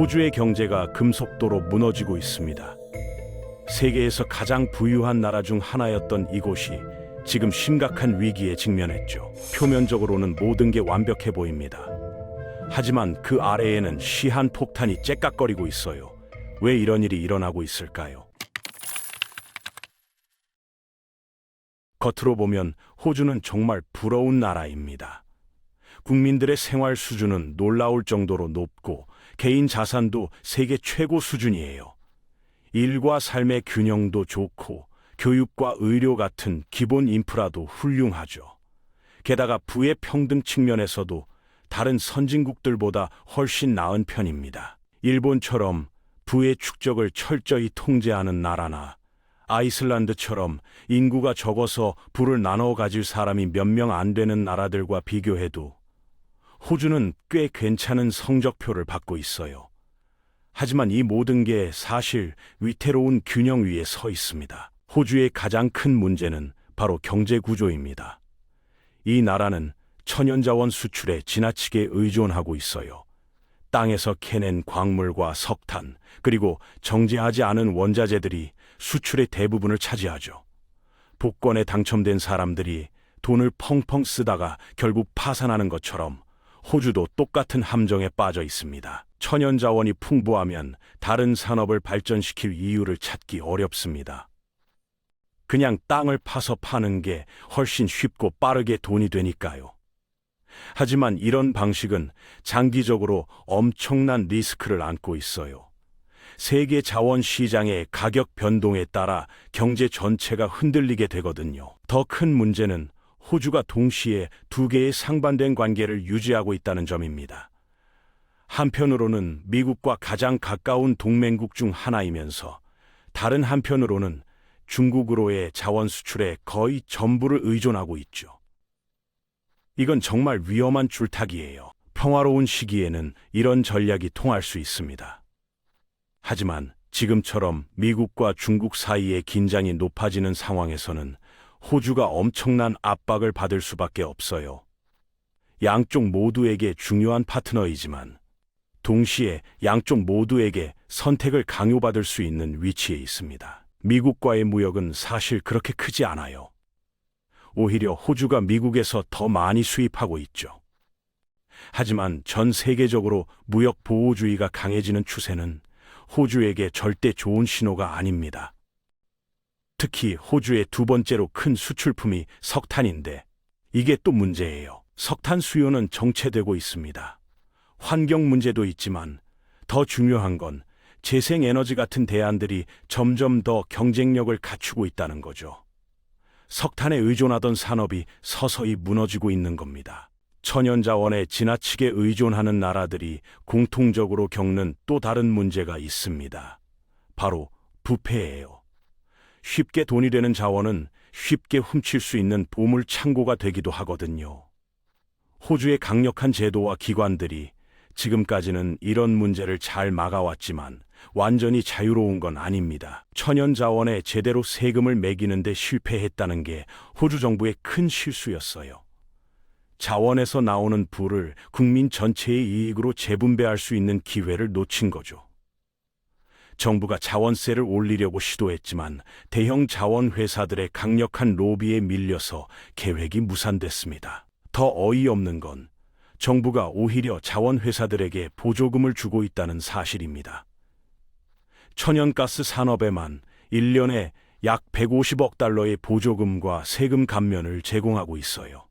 호주의 경제가 금속도로 무너지고 있습니다. 세계에서 가장 부유한 나라 중 하나였던 이곳이 지금 심각한 위기에 직면했죠. 표면적으로는 모든 게 완벽해 보입니다. 하지만 그 아래에는 시한 폭탄이 째깍거리고 있어요. 왜 이런 일이 일어나고 있을까요? 겉으로 보면 호주는 정말 부러운 나라입니다. 국민들의 생활 수준은 놀라울 정도로 높고 개인 자산도 세계 최고 수준이에요. 일과 삶의 균형도 좋고 교육과 의료 같은 기본 인프라도 훌륭하죠. 게다가 부의 평등 측면에서도 다른 선진국들보다 훨씬 나은 편입니다. 일본처럼 부의 축적을 철저히 통제하는 나라나 아이슬란드처럼 인구가 적어서 부를 나눠 가질 사람이 몇 명 안 되는 나라들과 비교해도 호주는 꽤 괜찮은 성적표를 받고 있어요. 하지만 이 모든 게 사실 위태로운 균형 위에 서 있습니다. 호주의 가장 큰 문제는 바로 경제 구조입니다. 이 나라는 천연자원 수출에 지나치게 의존하고 있어요. 땅에서 캐낸 광물과 석탄, 그리고 정제하지 않은 원자재들이 수출의 대부분을 차지하죠. 복권에 당첨된 사람들이 돈을 펑펑 쓰다가 결국 파산하는 것처럼 호주도 똑같은 함정에 빠져 있습니다. 천연 자원이 풍부하면 다른 산업을 발전시킬 이유를 찾기 어렵습니다. 그냥 땅을 파서 파는 게 훨씬 쉽고 빠르게 돈이 되니까요. 하지만 이런 방식은 장기적으로 엄청난 리스크를 안고 있어요. 세계 자원 시장의 가격 변동에 따라 경제 전체가 흔들리게 되거든요. 더 큰 문제는 호주가 동시에 두 개의 상반된 관계를 유지하고 있다는 점입니다. 한편으로는 미국과 가장 가까운 동맹국 중 하나이면서 다른 한편으로는 중국으로의 자원 수출에 거의 전부를 의존하고 있죠. 이건 정말 위험한 줄타기예요. 평화로운 시기에는 이런 전략이 통할 수 있습니다. 하지만 지금처럼 미국과 중국 사이의 긴장이 높아지는 상황에서는 호주가 엄청난 압박을 받을 수밖에 없어요. 양쪽 모두에게 중요한 파트너이지만 동시에 양쪽 모두에게 선택을 강요받을 수 있는 위치에 있습니다. 미국과의 무역은 사실 그렇게 크지 않아요. 오히려 호주가 미국에서 더 많이 수입하고 있죠. 하지만 전 세계적으로 무역 보호주의가 강해지는 추세는 호주에게 절대 좋은 신호가 아닙니다. 특히 호주의 두 번째로 큰 수출품이 석탄인데 이게 또 문제예요. 석탄 수요는 정체되고 있습니다. 환경 문제도 있지만 더 중요한 건 재생에너지 같은 대안들이 점점 더 경쟁력을 갖추고 있다는 거죠. 석탄에 의존하던 산업이 서서히 무너지고 있는 겁니다. 천연자원에 지나치게 의존하는 나라들이 공통적으로 겪는 또 다른 문제가 있습니다. 바로 부패예요. 쉽게 돈이 되는 자원은 쉽게 훔칠 수 있는 보물 창고가 되기도 하거든요. 호주의 강력한 제도와 기관들이 지금까지는 이런 문제를 잘 막아왔지만 완전히 자유로운 건 아닙니다. 천연 자원에 제대로 세금을 매기는데 실패했다는 게 호주 정부의 큰 실수였어요. 자원에서 나오는 부를 국민 전체의 이익으로 재분배할 수 있는 기회를 놓친 거죠. 정부가 자원세를 올리려고 시도했지만 대형 자원 회사들의 강력한 로비에 밀려서 계획이 무산됐습니다. 더 어이없는 건 정부가 오히려 자원 회사들에게 보조금을 주고 있다는 사실입니다. 천연가스 산업에만 1년에 약 150억 달러의 보조금과 세금 감면을 제공하고 있어요.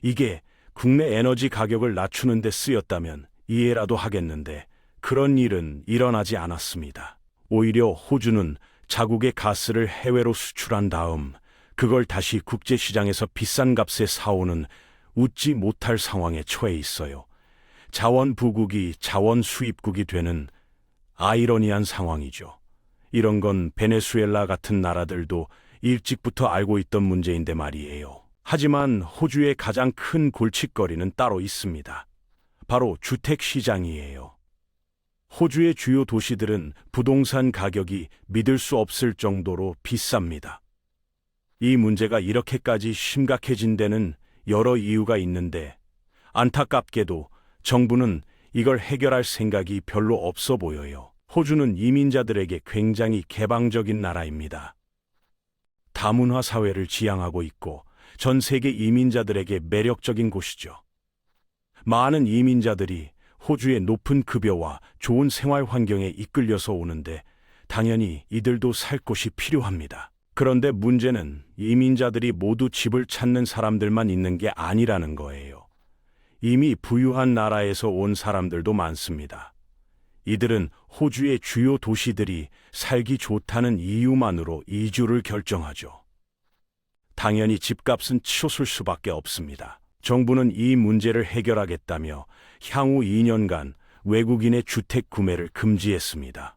이게 국내 에너지 가격을 낮추는 데 쓰였다면 이해라도 하겠는데 그런 일은 일어나지 않았습니다. 오히려 호주는 자국의 가스를 해외로 수출한 다음 그걸 다시 국제시장에서 비싼 값에 사오는 웃지 못할 상황에 처해 있어요. 자원 부국이 자원 수입국이 되는 아이러니한 상황이죠. 이런 건 베네수엘라 같은 나라들도 일찍부터 알고 있던 문제인데 말이에요. 하지만 호주의 가장 큰 골칫거리는 따로 있습니다. 바로 주택 시장이에요. 호주의 주요 도시들은 부동산 가격이 믿을 수 없을 정도로 비쌉니다. 이 문제가 이렇게까지 심각해진 데는 여러 이유가 있는데 안타깝게도 정부는 이걸 해결할 생각이 별로 없어 보여요. 호주는 이민자들에게 굉장히 개방적인 나라입니다. 다문화 사회를 지향하고 있고 전 세계 이민자들에게 매력적인 곳이죠. 많은 이민자들이 호주의 높은 급여와 좋은 생활 환경에 이끌려서 오는데 당연히 이들도 살 곳이 필요합니다. 그런데 문제는 이민자들이 모두 집을 찾는 사람들만 있는 게 아니라는 거예요. 이미 부유한 나라에서 온 사람들도 많습니다. 이들은 호주의 주요 도시들이 살기 좋다는 이유만으로 이주를 결정하죠. 당연히 집값은 치솟을 수밖에 없습니다. 정부는 이 문제를 해결하겠다며 향후 2년간 외국인의 주택 구매를 금지했습니다.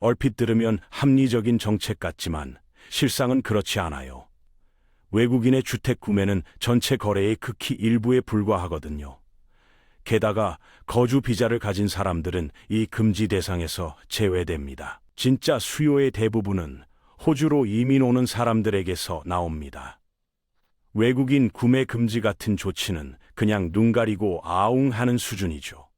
얼핏 들으면 합리적인 정책 같지만 실상은 그렇지 않아요. 외국인의 주택 구매는 전체 거래의 극히 일부에 불과하거든요. 게다가 거주 비자를 가진 사람들은 이 금지 대상에서 제외됩니다. 진짜 수요의 대부분은 호주로 이민 오는 사람들에게서 나옵니다. 외국인 구매 금지 같은 조치는 그냥 눈 가리고 아웅 하는 수준이죠.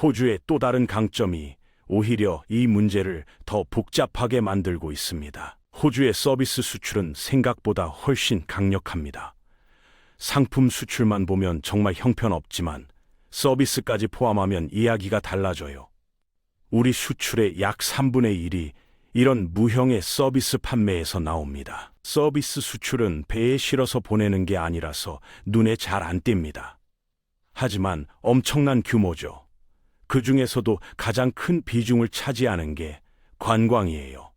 호주의 또 다른 강점이 오히려 이 문제를 더 복잡하게 만들고 있습니다. 호주의 서비스 수출은 생각보다 훨씬 강력합니다. 상품 수출만 보면 정말 형편없지만 서비스까지 포함하면 이야기가 달라져요. 우리 수출의 약 3분의 1이 이런 무형의 서비스 판매에서 나옵니다. 서비스 수출은 배에 실어서 보내는 게 아니라서 눈에 잘 안 띕니다. 하지만 엄청난 규모죠. 그 중에서도 가장 큰 비중을 차지하는 게 관광이에요.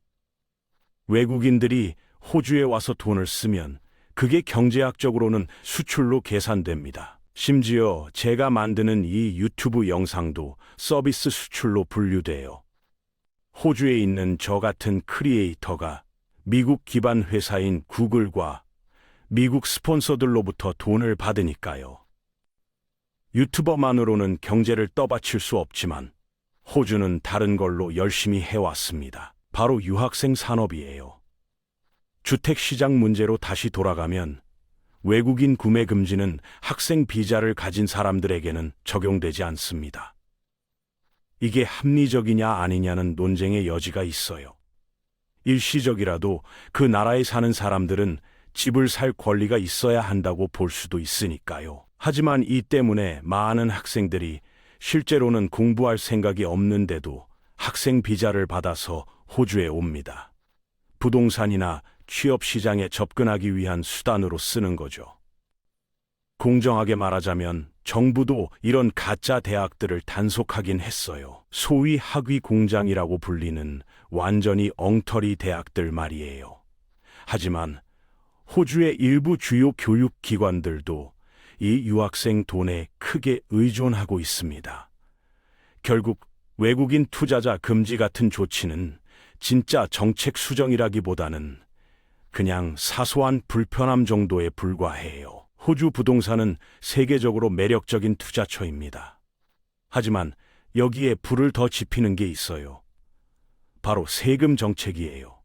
외국인들이 호주에 와서 돈을 쓰면 그게 경제학적으로는 수출로 계산됩니다. 심지어 제가 만드는 이 유튜브 영상도 서비스 수출로 분류돼요. 호주에 있는 저 같은 크리에이터가 미국 기반 회사인 구글과 미국 스폰서들로부터 돈을 받으니까요. 유튜버만으로는 경제를 떠받칠 수 없지만 호주는 다른 걸로 열심히 해왔습니다. 바로 유학생 산업이에요. 주택 시장 문제로 다시 돌아가면 외국인 구매 금지는 학생 비자를 가진 사람들에게는 적용되지 않습니다. 이게 합리적이냐 아니냐는 논쟁의 여지가 있어요. 일시적이라도 그 나라에 사는 사람들은 집을 살 권리가 있어야 한다고 볼 수도 있으니까요. 하지만 이 때문에 많은 학생들이 실제로는 공부할 생각이 없는데도 학생 비자를 받아서 호주에 옵니다. 부동산이나 취업 시장에 접근하기 위한 수단으로 쓰는 거죠. 공정하게 말하자면 정부도 이런 가짜 대학들을 단속하긴 했어요. 소위 학위 공장이라고 불리는 완전히 엉터리 대학들 말이에요. 하지만 호주의 일부 주요 교육 기관들도 이 유학생 돈에 크게 의존하고 있습니다. 결국 외국인 투자자 금지 같은 조치는 진짜 정책 수정이라기보다는 그냥 사소한 불편함 정도에 불과해요. 호주 부동산은 세계적으로 매력적인 투자처입니다. 하지만 여기에 불을 더 지피는 게 있어요. 바로 세금 정책이에요.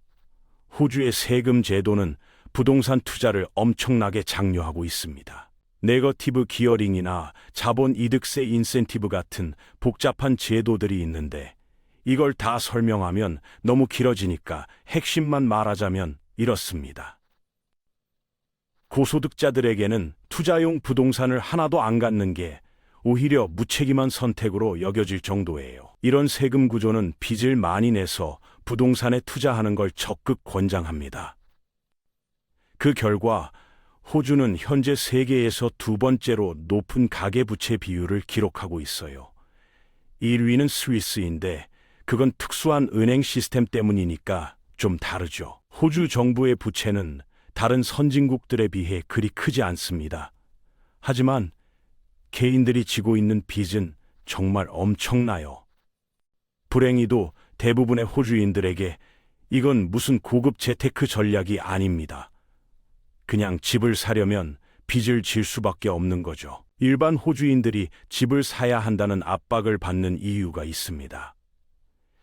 호주의 세금 제도는 부동산 투자를 엄청나게 장려하고 있습니다. 네거티브 기어링이나 자본 이득세 인센티브 같은 복잡한 제도들이 있는데 이걸 다 설명하면 너무 길어지니까 핵심만 말하자면 이렇습니다. 고소득자들에게는 투자용 부동산을 하나도 안 갖는 게 오히려 무책임한 선택으로 여겨질 정도예요. 이런 세금 구조는 빚을 많이 내서 부동산에 투자하는 걸 적극 권장합니다. 그 결과 호주는 현재 세계에서 두 번째로 높은 가계부채 비율을 기록하고 있어요. 1위는 스위스인데 그건 특수한 은행 시스템 때문이니까 좀 다르죠. 호주 정부의 부채는 다른 선진국들에 비해 그리 크지 않습니다. 하지만 개인들이 지고 있는 빚은 정말 엄청나요. 불행히도 대부분의 호주인들에게 이건 무슨 고급 재테크 전략이 아닙니다. 그냥 집을 사려면 빚을 질 수밖에 없는 거죠. 일반 호주인들이 집을 사야 한다는 압박을 받는 이유가 있습니다.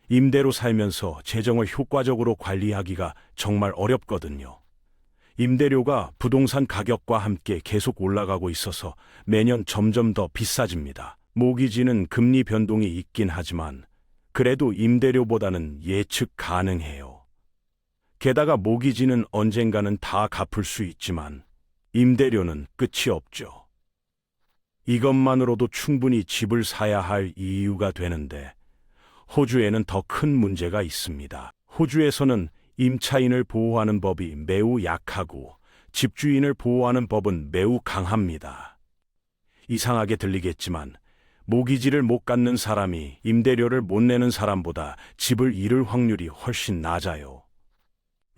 임대로 살면서 재정을 효과적으로 관리하기가 정말 어렵거든요. 임대료가 부동산 가격과 함께 계속 올라가고 있어서 매년 점점 더 비싸집니다. 모기지는 금리 변동이 있긴 하지만 그래도 임대료보다는 예측 가능해요. 게다가 모기지는 언젠가는 다 갚을 수 있지만 임대료는 끝이 없죠. 이것만으로도 충분히 집을 사야 할 이유가 되는데 호주에는 더 큰 문제가 있습니다. 호주에서는 임차인을 보호하는 법이 매우 약하고 집주인을 보호하는 법은 매우 강합니다. 이상하게 들리겠지만 모기지를 못 갖는 사람이 임대료를 못 내는 사람보다 집을 잃을 확률이 훨씬 낮아요.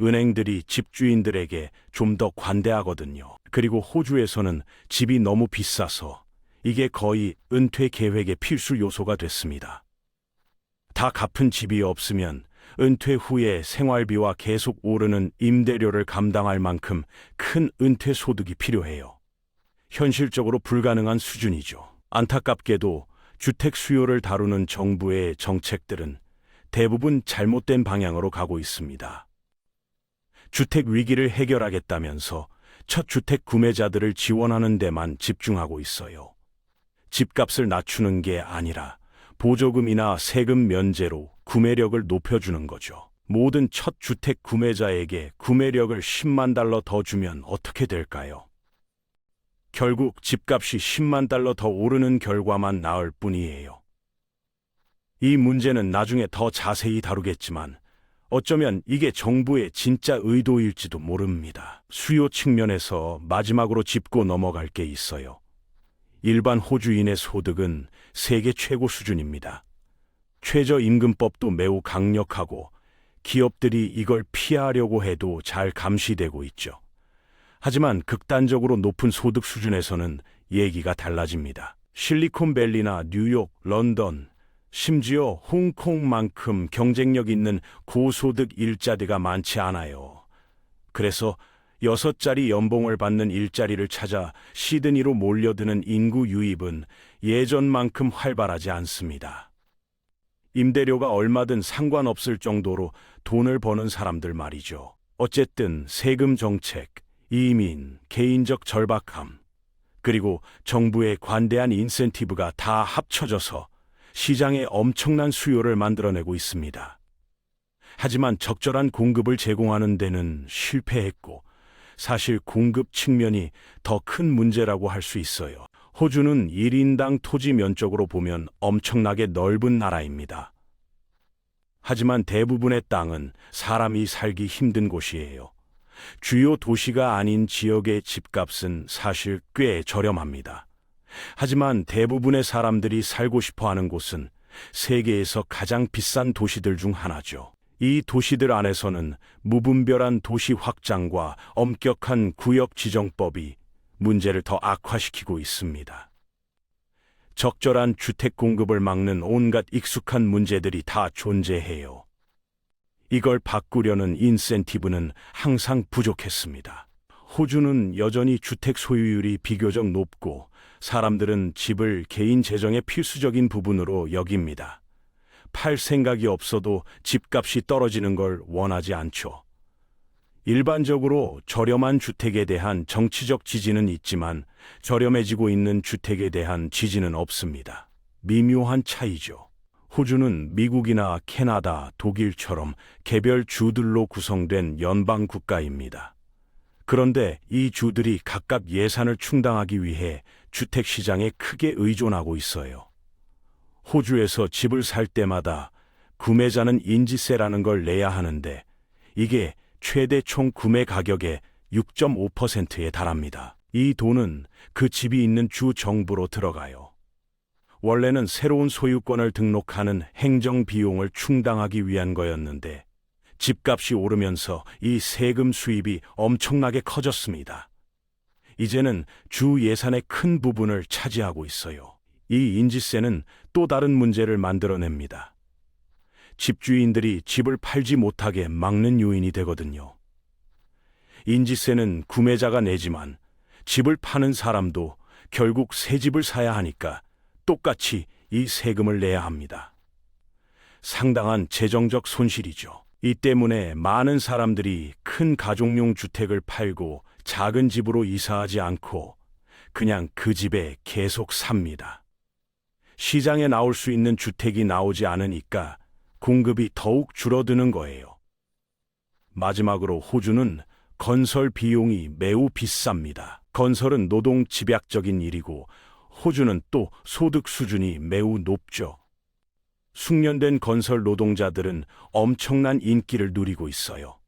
은행들이 집주인들에게 좀 더 관대하거든요. 그리고 호주에서는 집이 너무 비싸서 이게 거의 은퇴 계획의 필수 요소가 됐습니다. 다 갚은 집이 없으면 은퇴 후에 생활비와 계속 오르는 임대료를 감당할 만큼 큰 은퇴 소득이 필요해요. 현실적으로 불가능한 수준이죠. 안타깝게도 주택 수요를 다루는 정부의 정책들은 대부분 잘못된 방향으로 가고 있습니다. 주택 위기를 해결하겠다면서 첫 주택 구매자들을 지원하는 데만 집중하고 있어요. 집값을 낮추는 게 아니라 보조금이나 세금 면제로 구매력을 높여주는 거죠. 모든 첫 주택 구매자에게 구매력을 10만 달러 더 주면 어떻게 될까요? 결국 집값이 10만 달러 더 오르는 결과만 나을 뿐이에요. 이 문제는 나중에 더 자세히 다루겠지만 어쩌면 이게 정부의 진짜 의도일지도 모릅니다. 수요 측면에서 마지막으로 짚고 넘어갈 게 있어요. 일반 호주인의 소득은 세계 최고 수준입니다. 최저임금법도 매우 강력하고 기업들이 이걸 피하려고 해도 잘 감시되고 있죠. 하지만 극단적으로 높은 소득 수준에서는 얘기가 달라집니다. 실리콘밸리나 뉴욕, 런던, 심지어 홍콩만큼 경쟁력 있는 고소득 일자리가 많지 않아요. 그래서 여섯 자리 연봉을 받는 일자리를 찾아 시드니로 몰려드는 인구 유입은 예전만큼 활발하지 않습니다. 임대료가 얼마든 상관없을 정도로 돈을 버는 사람들 말이죠. 어쨌든 세금 정책, 이민, 개인적 절박함, 그리고 정부의 관대한 인센티브가 다 합쳐져서 시장에 엄청난 수요를 만들어내고 있습니다. 하지만 적절한 공급을 제공하는 데는 실패했고, 사실 공급 측면이 더 큰 문제라고 할 수 있어요. 호주는 1인당 토지 면적으로 보면 엄청나게 넓은 나라입니다. 하지만 대부분의 땅은 사람이 살기 힘든 곳이에요. 주요 도시가 아닌 지역의 집값은 사실 꽤 저렴합니다. 하지만 대부분의 사람들이 살고 싶어 하는 곳은 세계에서 가장 비싼 도시들 중 하나죠. 이 도시들 안에서는 무분별한 도시 확장과 엄격한 구역 지정법이 문제를 더 악화시키고 있습니다. 적절한 주택 공급을 막는 온갖 익숙한 문제들이 다 존재해요. 이걸 바꾸려는 인센티브는 항상 부족했습니다. 호주는 여전히 주택 소유율이 비교적 높고 사람들은 집을 개인 재정의 필수적인 부분으로 여깁니다. 팔 생각이 없어도 집값이 떨어지는 걸 원하지 않죠. 일반적으로 저렴한 주택에 대한 정치적 지지는 있지만 저렴해지고 있는 주택에 대한 지지는 없습니다. 미묘한 차이죠. 호주는 미국이나 캐나다, 독일처럼 개별 주들로 구성된 연방 국가입니다. 그런데 이 주들이 각각 예산을 충당하기 위해 주택 시장에 크게 의존하고 있어요. 호주에서 집을 살 때마다 구매자는 인지세라는 걸 내야 하는데 이게 최대 총 구매 가격의 6.5%에 달합니다. 이 돈은 그 집이 있는 주 정부로 들어가요. 원래는 새로운 소유권을 등록하는 행정 비용을 충당하기 위한 거였는데 집값이 오르면서 이 세금 수입이 엄청나게 커졌습니다. 이제는 주 예산의 큰 부분을 차지하고 있어요. 이 인지세는 또 다른 문제를 만들어냅니다. 집주인들이 집을 팔지 못하게 막는 요인이 되거든요. 인지세는 구매자가 내지만 집을 파는 사람도 결국 새 집을 사야 하니까 똑같이 이 세금을 내야 합니다. 상당한 재정적 손실이죠. 이 때문에 많은 사람들이 큰 가족용 주택을 팔고 작은 집으로 이사하지 않고 그냥 그 집에 계속 삽니다. 시장에 나올 수 있는 주택이 나오지 않으니까 공급이 더욱 줄어드는 거예요. 마지막으로 호주는 건설 비용이 매우 비쌉니다. 건설은 노동 집약적인 일이고 호주는 또 소득 수준이 매우 높죠. 숙련된 건설 노동자들은 엄청난 인기를 누리고 있어요.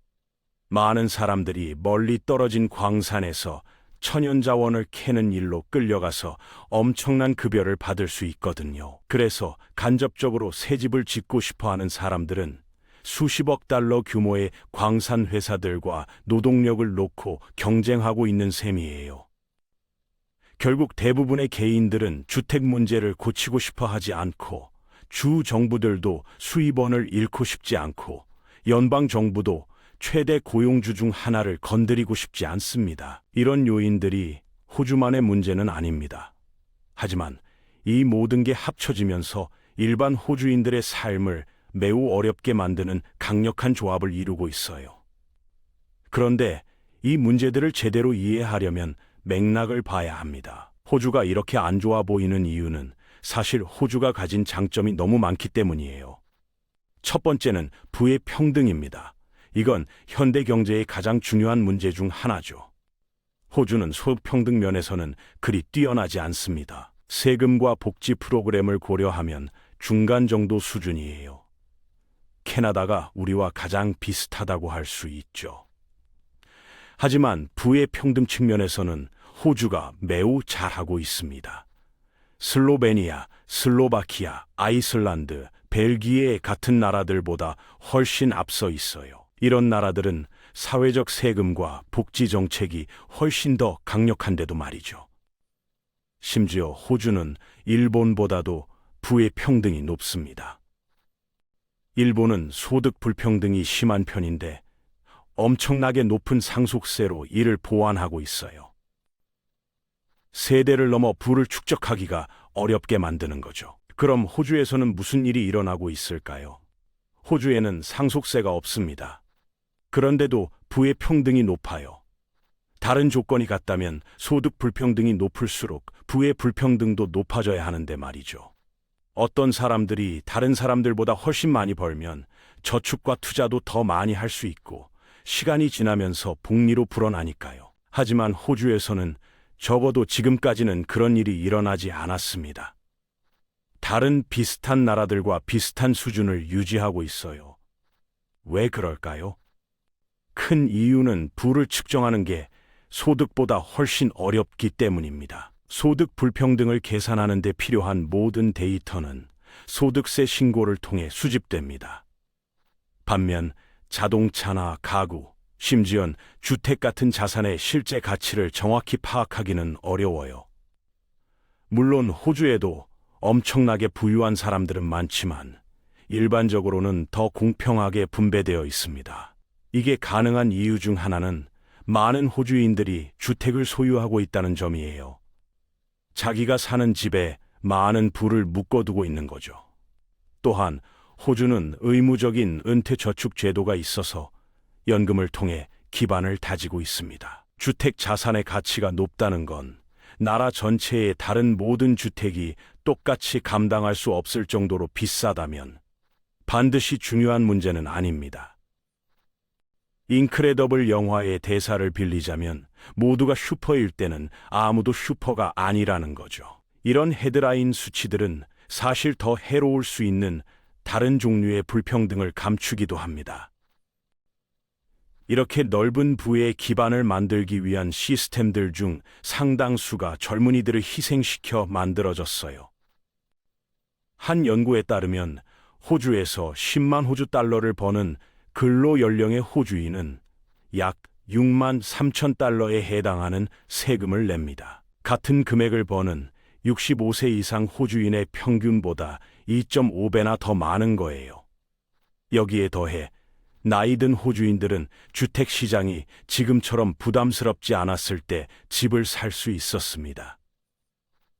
많은 사람들이 멀리 떨어진 광산에서 천연자원을 캐는 일로 끌려가서 엄청난 급여를 받을 수 있거든요. 그래서 간접적으로 새 집을 짓고 싶어 하는 사람들은 수십억 달러 규모의 광산 회사들과 노동력을 놓고 경쟁하고 있는 셈이에요. 결국 대부분의 개인들은 주택 문제를 고치고 싶어 하지 않고 주 정부들도 수입원을 잃고 싶지 않고 연방 정부도 최대 고용주 중 하나를 건드리고 싶지 않습니다. 이런 요인들이 호주만의 문제는 아닙니다. 하지만 이 모든 게 합쳐지면서 일반 호주인들의 삶을 매우 어렵게 만드는 강력한 조합을 이루고 있어요. 그런데 이 문제들을 제대로 이해하려면 맥락을 봐야 합니다. 호주가 이렇게 안 좋아 보이는 이유는 사실 호주가 가진 장점이 너무 많기 때문이에요. 첫 번째는 부의 평등입니다. 이건 현대 경제의 가장 중요한 문제 중 하나죠. 호주는 소평등 면에서는 그리 뛰어나지 않습니다. 세금과 복지 프로그램을 고려하면 중간 정도 수준이에요. 캐나다가 우리와 가장 비슷하다고 할 수 있죠. 하지만 부의 평등 측면에서는 호주가 매우 잘하고 있습니다. 슬로베니아, 슬로바키아, 아이슬란드, 벨기에 같은 나라들보다 훨씬 앞서 있어요. 이런 나라들은 사회적 세금과 복지 정책이 훨씬 더 강력한데도 말이죠. 심지어 호주는 일본보다도 부의 평등이 높습니다. 일본은 소득 불평등이 심한 편인데 엄청나게 높은 상속세로 이를 보완하고 있어요. 세대를 넘어 부를 축적하기가 어렵게 만드는 거죠. 그럼 호주에서는 무슨 일이 일어나고 있을까요? 호주에는 상속세가 없습니다. 그런데도 부의 평등이 높아요. 다른 조건이 같다면 소득 불평등이 높을수록 부의 불평등도 높아져야 하는데 말이죠. 어떤 사람들이 다른 사람들보다 훨씬 많이 벌면 저축과 투자도 더 많이 할 수 있고 시간이 지나면서 복리로 불어나니까요. 하지만 호주에서는 적어도 지금까지는 그런 일이 일어나지 않았습니다. 다른 비슷한 나라들과 비슷한 수준을 유지하고 있어요. 왜 그럴까요? 큰 이유는 부를 측정하는 게 소득보다 훨씬 어렵기 때문입니다. 소득 불평등을 계산하는 데 필요한 모든 데이터는 소득세 신고를 통해 수집됩니다. 반면 자동차나 가구, 심지언 주택 같은 자산의 실제 가치를 정확히 파악하기는 어려워요. 물론 호주에도 엄청나게 부유한 사람들은 많지만 일반적으로는 더 공평하게 분배되어 있습니다. 이게 가능한 이유 중 하나는 많은 호주인들이 주택을 소유하고 있다는 점이에요. 자기가 사는 집에 많은 부를 묶어두고 있는 거죠. 또한 호주는 의무적인 은퇴 저축 제도가 있어서 연금을 통해 기반을 다지고 있습니다. 주택 자산의 가치가 높다는 건 나라 전체의 다른 모든 주택이 똑같이 감당할 수 없을 정도로 비싸다면 반드시 중요한 문제는 아닙니다. 인크레더블 영화의 대사를 빌리자면 모두가 슈퍼일 때는 아무도 슈퍼가 아니라는 거죠. 이런 헤드라인 수치들은 사실 더 해로울 수 있는 다른 종류의 불평등을 감추기도 합니다. 이렇게 넓은 부의 기반을 만들기 위한 시스템들 중 상당수가 젊은이들을 희생시켜 만들어졌어요. 한 연구에 따르면 호주에서 10만 호주 달러를 버는 근로 연령의 호주인은 약 6만 3천 달러에 해당하는 세금을 냅니다. 같은 금액을 버는 65세 이상 호주인의 평균보다 2.5배나 더 많은 거예요. 여기에 더해 나이 든 호주인들은 주택 시장이 지금처럼 부담스럽지 않았을 때 집을 살 수 있었습니다.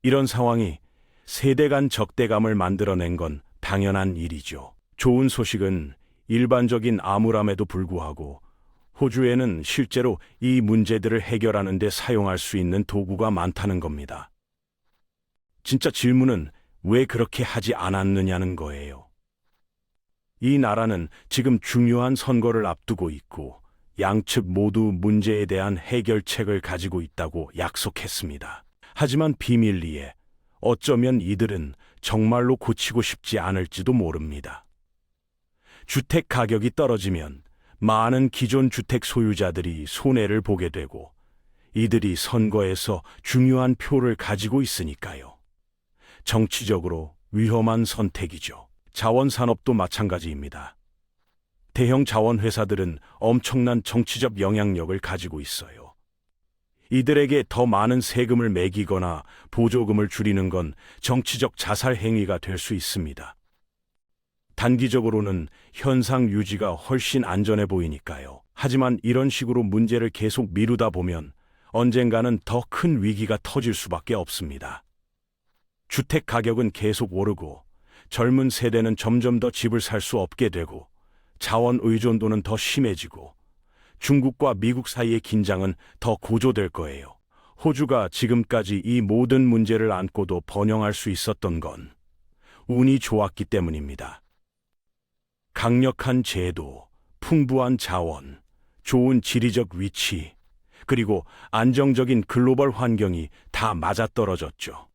이런 상황이 세대 간 적대감을 만들어낸 건 당연한 일이죠. 좋은 소식은 일반적인 암울함에도 불구하고 호주에는 실제로 이 문제들을 해결하는 데 사용할 수 있는 도구가 많다는 겁니다. 진짜 질문은 왜 그렇게 하지 않았느냐는 거예요. 이 나라는 지금 중요한 선거를 앞두고 있고 양측 모두 문제에 대한 해결책을 가지고 있다고 약속했습니다. 하지만 비밀리에 어쩌면 이들은 정말로 고치고 싶지 않을지도 모릅니다. 주택 가격이 떨어지면 많은 기존 주택 소유자들이 손해를 보게 되고 이들이 선거에서 중요한 표를 가지고 있으니까요. 정치적으로 위험한 선택이죠. 자원산업도 마찬가지입니다. 대형 자원 회사들은 엄청난 정치적 영향력을 가지고 있어요. 이들에게 더 많은 세금을 매기거나 보조금을 줄이는 건 정치적 자살 행위가 될 수 있습니다. 단기적으로는 현상 유지가 훨씬 안전해 보이니까요. 하지만 이런 식으로 문제를 계속 미루다 보면 언젠가는 더 큰 위기가 터질 수밖에 없습니다. 주택 가격은 계속 오르고 젊은 세대는 점점 더 집을 살 수 없게 되고 자원 의존도는 더 심해지고 중국과 미국 사이의 긴장은 더 고조될 거예요. 호주가 지금까지 이 모든 문제를 안고도 번영할 수 있었던 건 운이 좋았기 때문입니다. 강력한 제도, 풍부한 자원, 좋은 지리적 위치, 그리고 안정적인 글로벌 환경이 다 맞아떨어졌죠.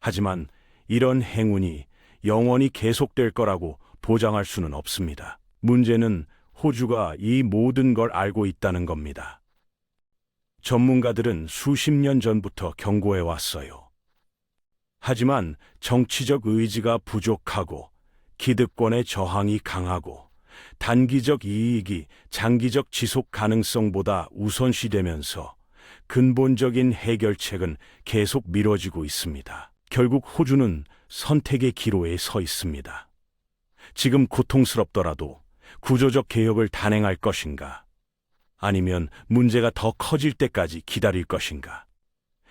하지만 이런 행운이 영원히 계속될 거라고 보장할 수는 없습니다. 문제는 호주가 이 모든 걸 알고 있다는 겁니다. 전문가들은 수십 년 전부터 경고해 왔어요. 하지만 정치적 의지가 부족하고 기득권의 저항이 강하고 단기적 이익이 장기적 지속 가능성보다 우선시되면서 근본적인 해결책은 계속 미뤄지고 있습니다. 결국 호주는 선택의 기로에 서 있습니다. 지금 고통스럽더라도 구조적 개혁을 단행할 것인가? 아니면 문제가 더 커질 때까지 기다릴 것인가?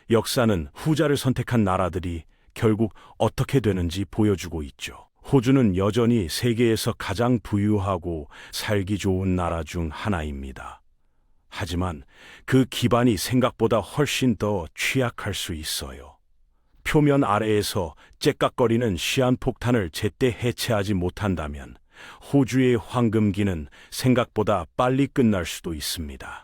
역사는 후자를 선택한 나라들이 결국 어떻게 되는지 보여주고 있죠. 호주는 여전히 세계에서 가장 부유하고 살기 좋은 나라 중 하나입니다. 하지만 그 기반이 생각보다 훨씬 더 취약할 수 있어요. 표면 아래에서 째깍거리는 시한폭탄을 제때 해체하지 못한다면 호주의 황금기는 생각보다 빨리 끝날 수도 있습니다.